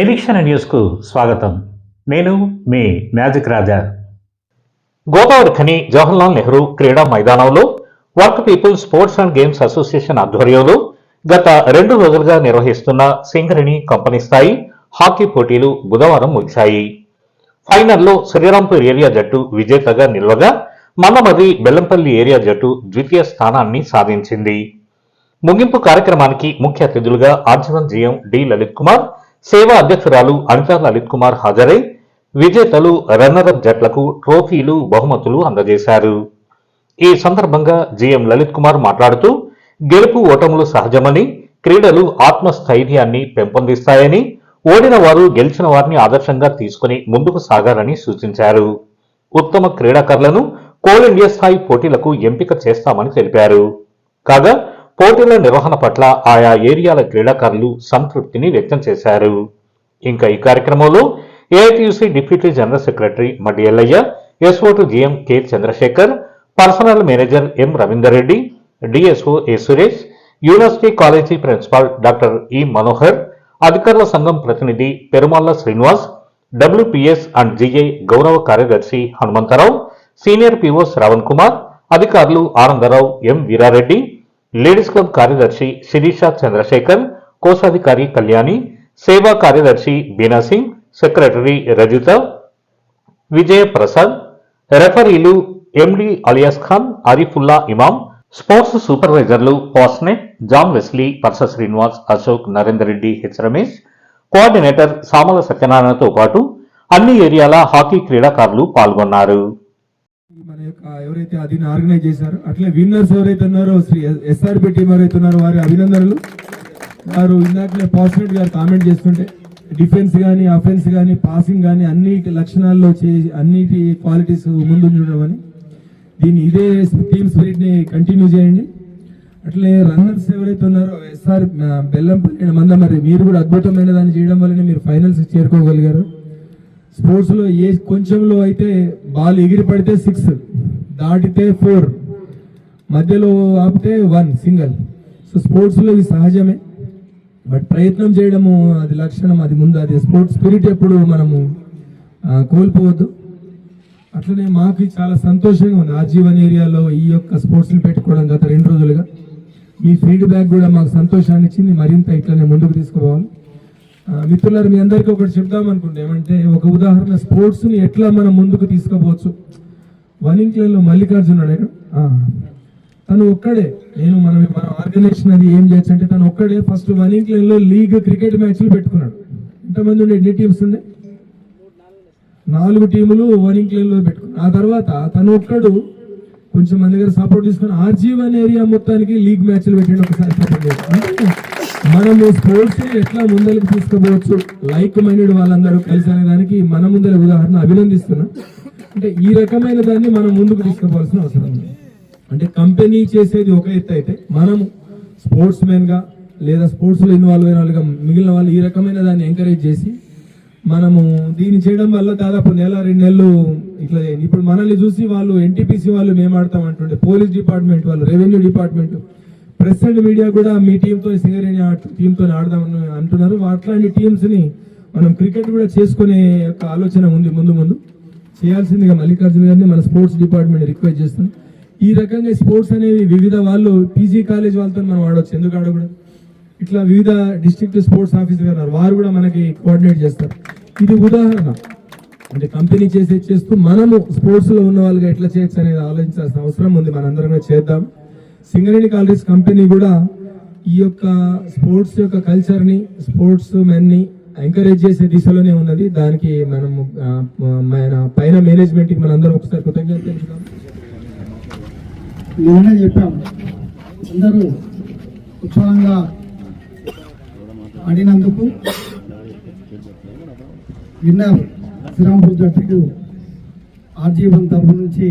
నిరీక్షణ న్యూస్కు స్వాగతం. నేను మీ మ్యాజిక్ రాజా. గోదావరి ఖని జవహర్లాల్ నెహ్రూ క్రీడా మైదానంలో work people sports and games association ఆధ్వర్యంలో గత రెండు రోజులుగా నిర్వహిస్తున్న సింగరిణి కంపెనీ స్థాయి హాకీ పోటీలు బుధవారం ముగిశాయి. ఫైనల్లో శ్రీరాంపూర్ ఏరియా జట్టు విజేతగా నిలవగా మన్నమది బెల్లంపల్లి ఏరియా జట్టు ద్వితీయ స్థానాన్ని సాధించింది. ముగింపు కార్యక్రమానికి ముఖ్య అతిథులుగా ఆర్జవన్ జీఎం డి లలిత్ కుమార్ సేవా అధ్యక్షురాలు అనితా లలిత్ కుమార్ హాజరై విజేతలు రన్నరప్ జట్లకు ట్రోఫీలు బహుమతులు అందజేశారు. ఈ సందర్భంగా జీఎం లలిత్ కుమార్ మాట్లాడుతూ గెలుపు ఓటములు సహజమని క్రీడలు ఆత్మస్థైర్యాన్ని పెంపొందిస్తాయని ఓడిన వారు గెలిచిన వారిని ఆదర్శంగా తీసుకుని ముందుకు సాగాలని సూచించారు. ఉత్తమ క్రీడాకారులను కోల్ ఇండియా స్థాయి పోటీలకు ఎంపిక చేస్తామని తెలిపారు. కాగా పోటీల నిర్వహణ పట్ల ఆయా ఏరియాల క్రీడాకారులు సంతృప్తిని వ్యక్తం చేశారు. ఇంకా ఈ కార్యక్రమంలో AITUC deputy general secretary Maddi Yellaiah SO to GM K Chandrashekar personal manager M Ravinder Reddy DSO A Suresh university college principal doctor E Manohar అధికారుల సంఘం ప్రతినిధి Perumalla Srinivas WPS and GI గౌరవ కార్యదర్శి హనుమంతరావు సీనియర్ పిఓ శ్రవణ్ కుమార్ అధికారులు Anandarao M Veerareddy ladies club కార్యదర్శి శిరీష చంద్రశేఖర్ కోశాధికారి కళ్యాణి సేవా కార్యదర్శి Beena Singh secretary Rajitha Vijaya Prasad రెఫరీలు MD alias Khan Arifulla Imam sports సూపర్వైజర్లు పాస్నెట్ John Wesley Parsa Srinivas Ashok Narender Reddy H Ramesh coordinator Samala సత్యనారాయణతో పాటు అన్ని ఏరియాల హాకీ క్రీడాకారులు పాల్గొన్నారు. మన యొక్క ఎవరైతే దీన్ని ఆర్గనైజ్ చేశారో అట్లే విన్నర్స్ ఎవరైతే ఉన్నారో శ్రీ ఎస్ఆర్పి టీం ఎవరైతే ఉన్నారో వారి అభినందనలు. వారు ఇందాకనే పాసినెట్ గారు కామెంట్ చేస్తుంటే డిఫెన్స్ కానీ అఫెన్స్ కానీ పాసింగ్ కానీ అన్నిటి లక్షణాల్లో చే అన్నిటి క్వాలిటీస్ ముందు ఉండడం అని దీన్ని ఇదే టీమ్ స్పిరిట్ని కంటిన్యూ చేయండి. అట్లే రన్నర్స్ ఎవరైతే ఉన్నారో ఎస్ఆర్ బెల్లంపల్లి మంద మరి మీరు కూడా అద్భుతమైన దాన్ని చేయడం వల్లనే మీరు ఫైనల్స్ చేరుకోగలిగారు. స్పోర్ట్స్లో ఏ కొంచెంలో అయితే బాల్ ఎగిరి పడితే సిక్స్ దాటితే ఫోర్ మధ్యలో ఆపితే వన్ సింగల్ సో స్పోర్ట్స్లో ఇది సహజమే. బట్ ప్రయత్నం చేయడము అది లక్షణం అది ముందు. అది స్పోర్ట్స్ స్పిరిట్ ఎప్పుడు మనము కోల్పోవద్దు. అట్లనే మాకు చాలా సంతోషంగా ఉంది. ఆజీవన్ ఏరియాలో ఈ యొక్క స్పోర్ట్స్ని పెట్టుకోవడం గత రెండు రోజులుగా. మీ ఫీడ్బ్యాక్ కూడా మాకు సంతోషాన్ని ఇచ్చింది. మరింత ఇట్లనే ముందుకు తీసుకుపోవాలి మిత్రులారు మీ అందరికీ ఒకటి చెప్దాం అనుకుంటే ఏమంటే ఒక ఉదాహరణ స్పోర్ట్స్ని ఎట్లా మనం ముందుకు తీసుకోవచ్చు వనింగ్లో మల్లికార్జున ఇక్కడ తను ఒక్కడే. నేను మనం మన ఆర్గనైజేషన్ అది ఏం చేయొచ్చు అంటే తను ఒక్కడే ఫస్ట్ వనింగ్లో లీగ్ క్రికెట్ మ్యాచ్లు పెట్టుకున్నాడు. ఎంతమంది ఉండే? ఎన్ని టీమ్స్ ఉండే? నాలుగు టీములు ఓనింగ్లో పెట్టుకున్నాడు. ఆ తర్వాత తను ఒక్కడు కొంచెం మన దగ్గర సపోర్ట్ తీసుకుని ఆర్జీవన్ ఏరియా మొత్తానికి లీగ్ మ్యాచ్లు పెట్టాడు ఒకసారి మనము స్పోర్ట్స్ ఎట్లా ముందరికి తీసుకోవచ్చు లైక్ మైండెడ్ వాళ్ళందరూ కలిసి అనే దానికి మన ముందర ఉదాహరణ అభినందిస్తున్నాం. అంటే ఈ రకమైన దాన్ని మనం ముందుకు తీసుకోవాల్సిన అవసరం ఉంది. అంటే కంపెనీ చేసేది ఒక ఎత్తు అయితే మనము స్పోర్ట్స్ మెన్గా లేదా స్పోర్ట్స్లో ఇన్వాల్వ్ అయిన వాళ్ళుగా మిగిలిన వాళ్ళు ఈ రకమైన దాన్ని ఎంకరేజ్ చేసి మనము దీన్ని చేయడం వల్ల దాదాపు నెల రెండు నెలలు ఇట్లా చేయండి. ఇప్పుడు మనల్ని చూసి వాళ్ళు ఎన్టీపీసీ వాళ్ళు మేము ఆడతాం అంటుండే. పోలీస్ డిపార్ట్మెంట్ వాళ్ళు revenue department press and media కూడా మీ టీంతో సింగరేణి టీంతో ఆడదామని అంటున్నారు. అట్లాంటి టీమ్స్ని మనం క్రికెట్ కూడా చేసుకునే యొక్క ఆలోచన ఉంది ముందు ముందు. చేయాల్సిందిగా మల్లికార్జున గారిని మన స్పోర్ట్స్ డిపార్ట్మెంట్ రిక్వెస్ట్ చేస్తాం. ఈ రకంగా స్పోర్ట్స్ అనేవి వివిధ వాళ్ళు పీజీ కాలేజ్ వాళ్ళతో మనం ఆడవచ్చు ఎందుకు ఆడకూడదు? ఇట్లా వివిధ డిస్ట్రిక్ట్ స్పోర్ట్స్ ఆఫీసర్ గారు వారు కూడా మనకి కోఆర్డినేట్ చేస్తారు. ఇది ఉదాహరణ. అంటే కంపెనీ చేసే చేస్తూ మనము స్పోర్ట్స్లో ఉన్న వాళ్ళుగా ఎట్లా చేయొచ్చు అనేది ఆలోచించాల్సిన అవసరం ఉంది. మనందరం చేద్దాం. సింగరేణి కాలేజ్ కంపెనీ కూడా ఈ యొక్క స్పోర్ట్స్ యొక్క కల్చర్ని స్పోర్ట్స్ మెన్ని ఎంకరేజ్ చేసే దిశలోనే ఉన్నది. దానికి మనం మన పైన మేనేజ్మెంట్కి మనందరం ఒకసారి కృతజ్ఞత తెలుపుదాం. నిన్ననే చెప్పాం అందరూ ఉత్సాహంగా ఆడినందుకు విన్నర్. శ్రీరాంపూర్ జట్టుకు ఆర్జీవన్ తరఫు నుంచి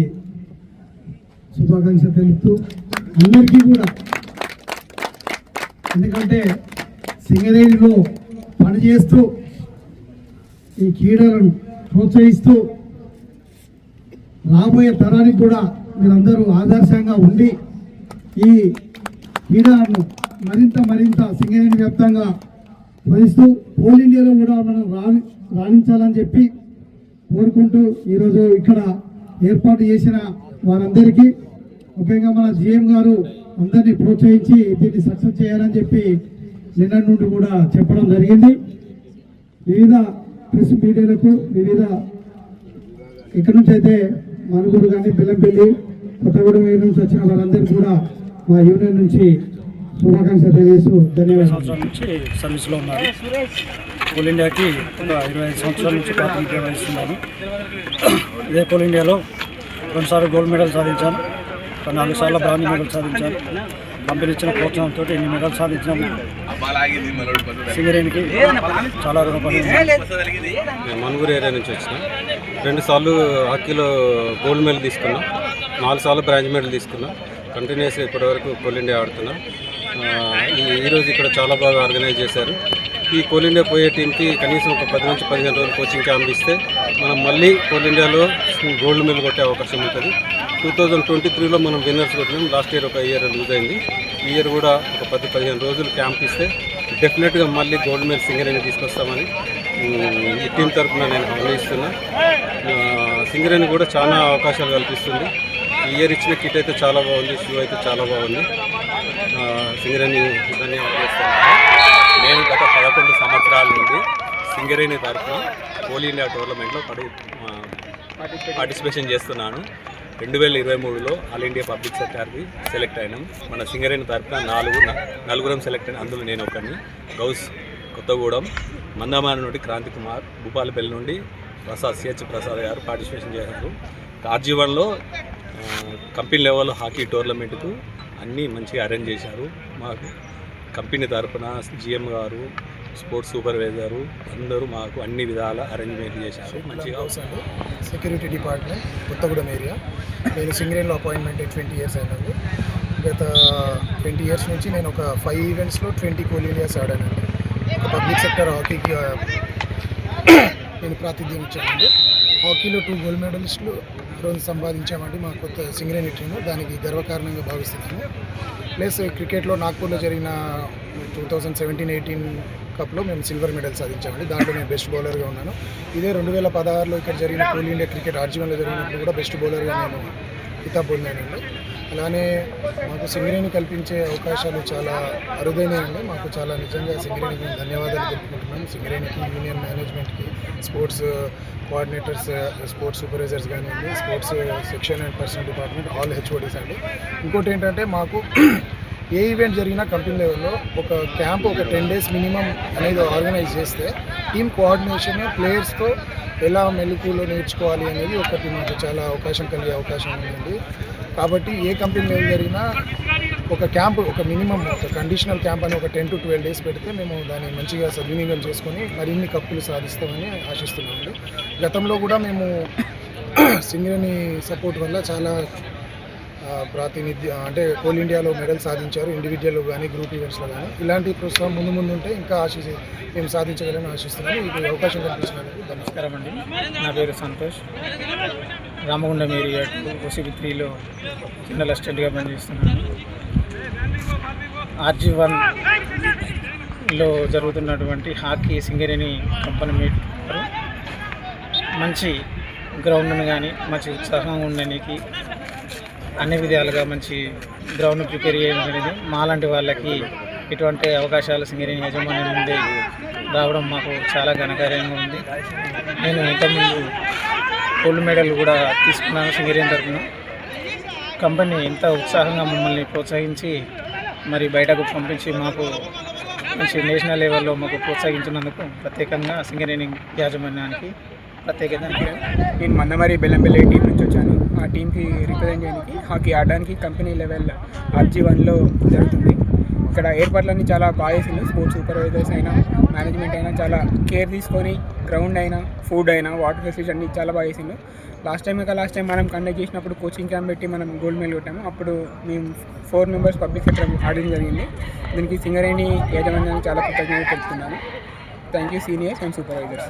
శుభాకాంక్ష తెలుపుతూ అందరికీ కూడా. ఎందుకంటే సింగరేణిలో పనిచేస్తూ ఈ క్రీడలను ప్రోత్సహిస్తూ రాబోయే తరానికి కూడా మీరందరూ ఆదర్శంగా ఉండి ఈ క్రీడలను మరింత మరింత సింగరేణి వ్యాప్తంగా వహిస్తూ పోల్ ఇండియాలో కూడా మనం రాణి రాణించాలని చెప్పి కోరుకుంటూ ఈరోజు ఇక్కడ ఏర్పాటు చేసిన వారందరికీ ముఖ్యంగా మన జిఎం గారు అందరినీ ప్రోత్సహించి దీన్ని సక్సెస్ చేయాలని చెప్పి నిన్న నుండి కూడా చెప్పడం జరిగింది. వివిధ ప్రెస్ మీడియాలకు వివిధ ఇక్కడ నుంచి అయితే మనుగురు కానీ బెల్లంపల్లి కొత్తగూడెం ఏరియా నుంచి వచ్చిన వారందరికీ కూడా మా యూనియన్ నుంచి శుభాకాంక్షలు తెలియజేస్తూ ధన్యవాదాలు. సంవత్సరాల నుంచి సర్వీస్లో ఉన్నారు. కోల్ ఇండియాకి ఒక ఇరవై ఐదు సంవత్సరాల నుంచి ప్రాతినిధ్యం వహిస్తున్నాను ఇదే కోల్ ఇండియాలో రెండుసార్లు గోల్డ్ మెడల్ సాధించాను నాలుగు సార్లు బ్రాంజ్ మెడల్ సాధించాను కంపెనీ ఇచ్చిన ప్రోత్సాహంతో ఎన్ని మెడల్ సాధించాను సింగరేణికి చాలా రుణపడి మనుగురు ఏరియా నుంచి వచ్చిన. రెండు సార్లు హాకీలో గోల్డ్ మెడల్ తీసుకున్నా. నాలుగు సార్లు బ్రాంజ్ మెడల్ తీసుకున్నా. కంటిన్యూస్గా ఇప్పటివరకు కోల్ ఇండియా ఆడుతున్నా. ఈ- ఈరోజు ఇక్కడ చాలా బాగా ఆర్గనైజ్ చేశారు. ఈ కోల్ ఇండియా పోయే టీంకి కనీసం ఒక పది నుంచి పదిహేను రోజులు కోచింగ్ క్యాంప్ ఇస్తే మనం మళ్ళీ కోల్ ఇండియాలో గోల్డ్ మెడల్ కొట్టే అవకాశం ఉంటుంది. టూ థౌజండ్ ట్వంటీ త్రీలో మనం విన్నర్స్ కొట్టినాం. లాస్ట్ ఇయర్ ఒక ఇయర్ లూజ్ అయింది. ఈ ఇయర్ కూడా ఒక పది పదిహేను రోజులు క్యాంప్ ఇస్తే డెఫినెట్గా మళ్ళీ గోల్డ్ మెడల్ సింగరేణి తీసుకొస్తామని ఈ టీం తరఫున నేను హామీ ఇస్తున్నా. సింగరేణి కూడా చాలా అవకాశాలు కల్పిస్తుంది. ఈ ఇయర్ ఇచ్చిన కిట్ అయితే చాలా బాగుంది షూ అయితే చాలా బాగుంది. సింగరేణి ధన్యవాదాలు నేను గత పదకొండు సంవత్సరాల నుండి సింగరేణి తరఫున కోల్ ఇండియా టోర్నమెంట్లో పడి పార్టిసిపేషన్ చేస్తున్నాను. రెండు వేల ఇరవై మూడులో ఆల్ ఇండియా పబ్లిక్ సెక్టార్ది సెలెక్ట్ అయినాం. మన సింగరేణి తరఫున నాలుగు నలుగురం సెలెక్ట్ అయిన అందులో నేను ఒకరిని గౌస్ కొత్తగూడెం మందమాన నుండి క్రాంతి కుమార్ భూపాలపల్లి నుండి ప్రసాద్ సిహెచ్ ప్రసాద్ గారు పార్టిసిపేషన్ చేశారు. కార్జీవన్లో కంపెనీ లెవెల్ హాకీ టోర్నమెంట్కు అన్నీ మంచిగా అరేంజ్ చేశారు మాకు. కంపెనీ తరఫున జిఎం గారు స్పోర్ట్స్ సూపర్వైజరు అందరూ మాకు అన్ని విధాల అరేంజ్మెంట్ చేశారు. మంచిగా సెక్యూరిటీ డిపార్ట్మెంట్ కొత్తగూడెం ఏరియా నేను సింగరేన్లో అపాయింట్మెంట్ ట్వంటీ ఇయర్స్ అయినండి. గత ట్వంటీ ఇయర్స్ నుంచి నేను ఒక ఫైవ్ ఈవెంట్స్లో ట్వంటీ కోల్ ఇండియాస్ ఆడానండి. ఒక పబ్లిక్ సెక్టర్ హాకీకి నేను ప్రాతినిధ్యం ఇచ్చానండి. హాకీలో టూ గోల్డ్ మెడలిస్టులు రోజు సంపాదించామండి మా కొత్త సింగరేణి టీము దానికి గర్వకారణంగా భావిస్తున్నాను. ప్లస్ క్రికెట్లో నాగ్పూర్లో జరిగిన టూ థౌజండ్ సెవెంటీన్ ఎయిటీన్ కప్లో మేము సిల్వర్ మెడల్ సాధించామండి. దాంట్లో నేను బెస్ట్ బౌలర్గా ఉన్నాను. ఇదే రెండు వేల పదహారులో ఇక్కడ జరిగిన కోల్ ఇండియా క్రికెట్ ఆర్జీవన్లో జరిగినప్పుడు కూడా బెస్ట్ బౌలర్గా నేను కితాబ్ పొందానండి. అలానే మాకు సింగరేణి కల్పించే అవకాశాలు చాలా అరుదైనవి మాకు చాలా నిజంగా సింగరేణికి ధన్యవాదాలు తెలుపుకుంటున్నాం. సింగరేణికి యూనియన్ మేనేజ్మెంట్కి స్పోర్ట్స్ కోఆర్డినేటర్స్ స్పోర్ట్స్ సూపర్వైజర్స్ కానివ్వండి sports section and personal department all HODs అండి. ఇంకోటి ఏంటంటే మాకు ఏ ఈవెంట్ జరిగినా కంపెనీ లెవెల్లో ఒక క్యాంప్ ఒక టెన్ డేస్ మినిమం అనేది ఆర్గనైజ్ చేస్తే టీమ్ కోఆర్డినేషన్ ప్లేయర్స్తో ఎలా మెలకువలో నేర్చుకోవాలి అనేది ఒకటి మాకు చాలా అవకాశం కలిగే అవకాశం ఉందండి. కాబట్టి ఏ కంపెనీ లెవెల్ జరిగినా ఒక క్యాంప్ ఒక మినిమం ఒక కండిషనల్ క్యాంప్ అని ఒక టెన్ టు ట్వెల్వ్ డేస్ పెడితే మేము దాన్ని మంచిగా సద్వినియోగం చేసుకొని మరిన్ని కప్పులు సాధిస్తామని ఆశిస్తున్నామండి. గతంలో కూడా మేము సింగరేణి సపోర్ట్ వల్ల చాలా ప్రాతినిధ్య అంటే కోల్ ఇండియాలో మెడల్ సాధించారు ఇండివిజువల్ కానీ గ్రూప్ ఈవెంట్స్లో కానీ ఇలాంటి ప్రోత్సాహం ముందు ముందు ఉంటే ఇంకా ఆశిసి మేము సాధించగలని ఆశిస్తున్నాము. ఇది అవకాశం కల్పించినందుకు నమస్కారం అండి. నా పేరు సంతోష్. రామగుండం ఏరియా ఓసీబీ త్రీలో చిన్న అసిస్టెంట్గా పనిచేస్తున్నాను. ఆర్జీ వన్లో జరుగుతున్నటువంటి హాకీ సింగరేణి కంపెనీ మీట్ మంచి గ్రౌండ్ను కానీ మంచి ఉత్సాహంగా ఉండడానికి అన్ని విధాలుగా మంచి గ్రౌండ్ ప్రిపేర్ చేయడం జరిగింది. మాలాంటి వాళ్ళకి ఇటువంటి అవకాశాలు సింగరేణి యజమాని నుండి రావడం మాకు చాలా ఘనకార్యంగా ఉంది. నేను ఇంతకుముందు గోల్డ్ మెడల్ కూడా తీసుకున్నాను సింగరేణి తరఫున. కంపెనీ ఎంత ఉత్సాహంగా మమ్మల్ని ప్రోత్సహించి మరి బయటకు పంపించి మాకు మంచి నేషనల్ లెవెల్లో మాకు ప్రోత్సహించినందుకు ప్రత్యేకంగా సింగరేణి యాజమాన్యానికి ప్రత్యేకత ధన్యవాదాలు నేను మందమరి బెల్లంపల్లి టీం నుంచి వచ్చాను. ఆ టీంకి రిప్రజెంట్ చేయడానికి హాకీ ఆడడానికి కంపెనీ లెవెల్ ఆర్జీ వన్లో జరుగుతుంది. ఇక్కడ ఏర్పాట్లన్నీ చాలా బాగా చేసింది స్పోర్ట్స్ సూపర్వైజర్స్ అయినా మేనేజ్మెంట్ అయినా చాలా కేర్ తీసుకొని గ్రౌండ్ అయినా ఫుడ్ అయినా వాటర్ ఫెసిలిటీ అన్ని చాలా బాగా చేసిండు లాస్ట్ టైం ఇంకా లాస్ట్ టైం మనం కండక్ట్ చేసినప్పుడు కోచింగ్ క్యాంప్ పెట్టి మనం గోల్డ్ మెడల్ కొట్టాము. అప్పుడు మేము ఫోర్ మెంబర్స్ పబ్లిక్ సెక్టర్ ఆడడం జరిగింది. దీనికి సింగరేణి యాజమాన్యానికి చాలా కృతజ్ఞతలు తెలుపుతున్నాను. Thank you seniors and supervisors